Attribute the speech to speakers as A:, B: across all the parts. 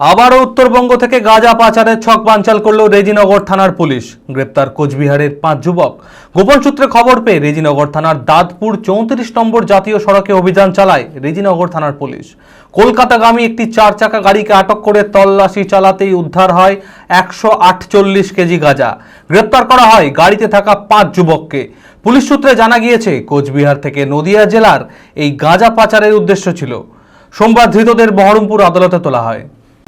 A: আবারও উত্তরবঙ্গ থেকে গাঁজা পাচারের ছক বানচাল করল রেজিনগর থানার পুলিশ। গ্রেপ্তার কোচবিহারের পাঁচ যুবক। গোপন সূত্রে খবর পেয়ে রেজিনগর থানার দাঁতপুর চৌত্রিশ নম্বর জাতীয় সড়কে অভিযান চালায় রেজিনগর থানার পুলিশ। কলকাতাগামী একটি চার চাকা গাড়িকে আটক করে তল্লাশি চালাতেই উদ্ধার হয় একশো আটচল্লিশ কেজি গাঁজা। গ্রেপ্তার করা হয় গাড়িতে থাকা পাঁচ যুবককে। পুলিশ সূত্রে জানা গিয়েছে, কোচবিহার থেকে নদিয়া জেলার এই গাঁজা পাচারের উদ্দেশ্য ছিল। সোমবার ধৃতদের বহরমপুর আদালতে তোলা হয়।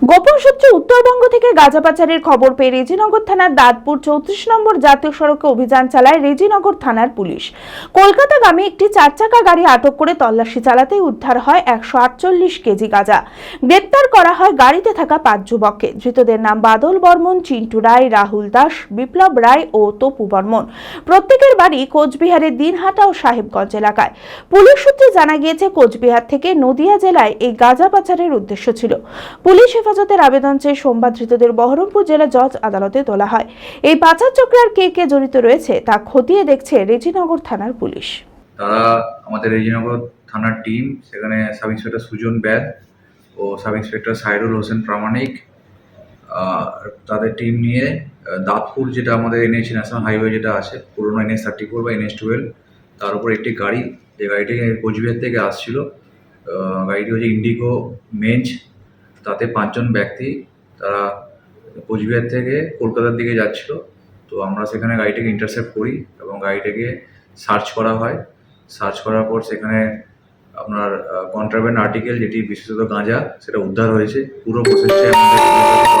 B: গোপন সূত্রে উত্তরবঙ্গ থেকে গাঁজা পাচারের খবর পেয়ে রেজিনগর থানার দাঁতপুর চৌত্রিশ নম্বর জাতীয় সড়কে অভিযান চালায় রেজিনগর থানার পুলিশ। কলকাতাগামী একটি চার চাকা গাড়ি আটক করে তল্লাশি চালাতেই উদ্ধার হয় একশো আটচল্লিশ কেজি গাঁজা। গ্রেপ্তার করা হয় গাড়িতে থাকা পাঁচ যুবককে। ধৃতদের নাম বাদল বর্মন, চিন্টু রায়, রাহুল দাস, বিপ্লব রায় ও তপু বর্মন। প্রত্যেকের বাড়ি কোচবিহারের দিনহাটা ও সাহেবগঞ্জ এলাকায়। পুলিশ সূত্রে জানা গিয়েছে, কোচবিহার থেকে নদিয়া জেলায় এই গাঁজা পাচারের উদ্দেশ্য ছিল। পুলিশ হেফাজতের আবেদন চেয়ে সোমবার ধৃতদের বহরমপুর জেলা জজ আদালতে তোলা হয়। এই পাচার চক্রে আর কে কে জড়িত রয়েছে তা খতিয়ে দেখছে রেজিনগর থানার পুলিশ।
C: তারা আমাদের রেজিনগর থানার টিম, সেখানে সাব ইন্সপেক্টর সুজন ব্যাদ ও সাব ইন্সপেক্টর সাইরুল হোসেন প্রামাণিক তাদের টিম নিয়ে দাঁতপুর যেটা আমাদের এনএইচ ন্যাশনাল হাইওয়ে যেটা আছে, পুরোনো এনএস থার্টি ফোর বা এনএস টুয়েলভ, তার উপর একটি গাড়ি, যে গাড়িটি কোচবিহার থেকে আসছিল গাড়িটি হচ্ছে ইন্ডিগো মেঞ্চ তাতে পাঁচজন ব্যক্তি তারা কোচবিহার থেকে কলকাতার দিকে যাচ্ছিল। তো আমরা সেখানে গাড়িটাকে ইন্টারসেপ্ট করি এবং গাড়িটাকে সার্চ করা হয়। সার্চ করার পর সেখানে আপনার কন্ট্রাব্যান্ড আর্টিকেল যেটি বিশেষত গাঁজা, সেটা উদ্ধার হয়েছে। পুরো প্রসেসটাই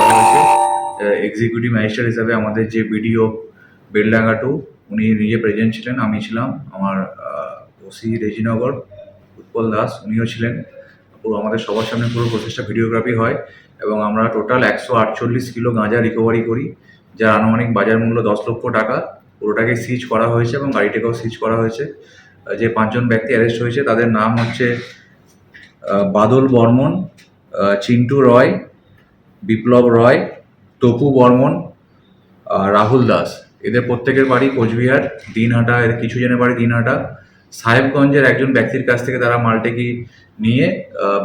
C: আমাদের এক্সিকিউটিভ ম্যাজিস্ট্রেট হিসাবে আমাদের যে বিডিও বেলডাঙ্গা টু উনি নিজে প্রেজেন্ট ছিলেন, আমি ছিলাম। আমার ওসি রেজিনগর উৎপল দাস, উনিও ছিলেন। পুরো আমাদের সবার সামনে পুরো প্রসেসটা ভিডিওগ্রাফি হয় এবং আমরা টোটাল একশো আটচল্লিশ কিলো গাঁজা রিকভারি করি যার আনুমানিক বাজার মূল্য দশ লক্ষ টাকা। পুরোটাকে সিজ করা হয়েছে এবং গাড়িটাকেও সিজ করা হয়েছে। যে পাঁচজন ব্যক্তি অ্যারেস্ট হয়েছে, তাদের নাম হচ্ছে বাদল বর্মন চিন্টু রয়, বিপ্লব রয়, তপু বর্মন রাহুল দাস। এদের প্রত্যেকের বাড়ি কোচবিহার, দিনহাটা, এর কিছু জনের বাড়ি দিনহাটা। সাহেবগঞ্জের একজন ব্যক্তির কাছ থেকে তারা মালটাকি নিয়ে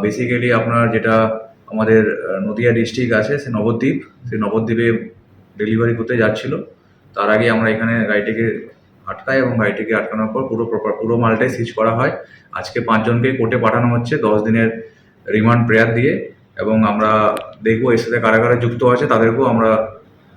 C: বেসিক্যালি আপনার যেটা আমাদের নদিয়া ডিস্ট্রিক্ট আছে, সে নবদ্বীপ। সেই নবদ্বীপে ডেলিভারি করতে যাচ্ছিল। তার আগে আমরা এখানে গাড়িটিকে আটকাই এবং গাড়িটিকে আটকানোর পর পুরো প্রপার পুরো মালটাই সিজ করা হয়। আজকে পাঁচজনকে কোর্টে পাঠানো হচ্ছে দশ দিনের রিমান্ড প্রেয়ার দিয়ে এবং আমরা দেখব এর সাথে কারা কারা যুক্ত আছে, তাদেরকেও আমরা